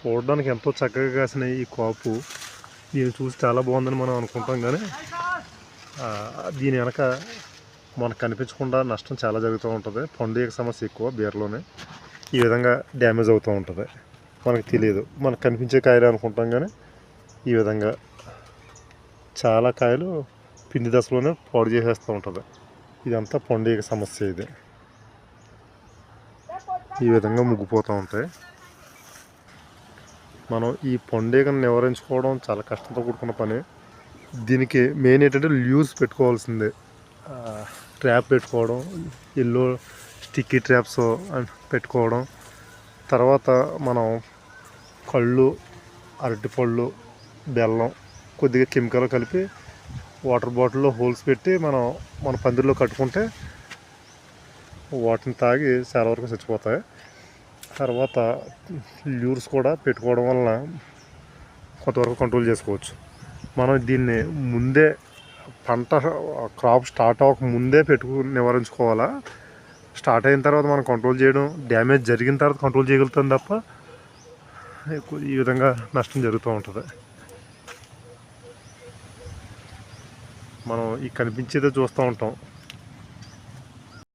చూడడానికి ఎంతో చక్కగా కాసిన ఈ కాపు. దీన్ని చూసి చాలా బాగుందని మనం అనుకుంటాం కానీ దీని వెనక మనకు కనిపించకుండా నష్టం చాలా జరుగుతూ ఉంటుంది. పండుగ సమస్య ఎక్కువ బీరలోనే. ఈ విధంగా డ్యామేజ్ అవుతూ ఉంటుంది. మనకు తెలియదు. మనకు కనిపించే కాయలు అనుకుంటాం కానీ ఈ విధంగా చాలా కాయలు పిండి దశలోనే పాడు చేసేస్తూ ఉంటుంది. ఇదంతా పండుగ సమస్య ఇది. ఈ విధంగా ముగ్గిపోతూ ఉంటాయి. మనం ఈ పండుగను నివారించుకోవడం చాలా కష్టంతో కూడుకున్న పని. దీనికి మెయిన్ ఏంటంటే లూజ్ పెట్టుకోవాల్సిందే. ట్రాప్ పెట్టుకోవడం ఎల్లో స్టిక్కీ ట్రాప్స్ పెట్టుకోవడం. తర్వాత మనం కళ్ళు అరటిపళ్ళు బెల్లం కొద్దిగా కెమికల్ కలిపి వాటర్ బాటిల్లో హోల్స్ పెట్టి మనం మన పందిరిలో కట్టుకుంటే వాటిని తాగి చాలా వరకు చచ్చిపోతాయి. తర్వాత ల్యూర్స్ కూడా పెట్టుకోవడం వలన కొంతవరకు కంట్రోల్ చేసుకోవచ్చు. మనం దీన్ని ముందే పంట క్రాప్ స్టార్ట్ అవ్వక ముందే పెట్టుకు నివారించుకోవాలా? స్టార్ట్ అయిన తర్వాత మనం కంట్రోల్ చేయడం డ్యామేజ్ జరిగిన తర్వాత కంట్రోల్ చేయగలుగుతాం తప్ప ఎక్కువ ఈ విధంగా నష్టం జరుగుతూ ఉంటుంది. మనం ఈ కనిపించేదే చూస్తూ ఉంటాం.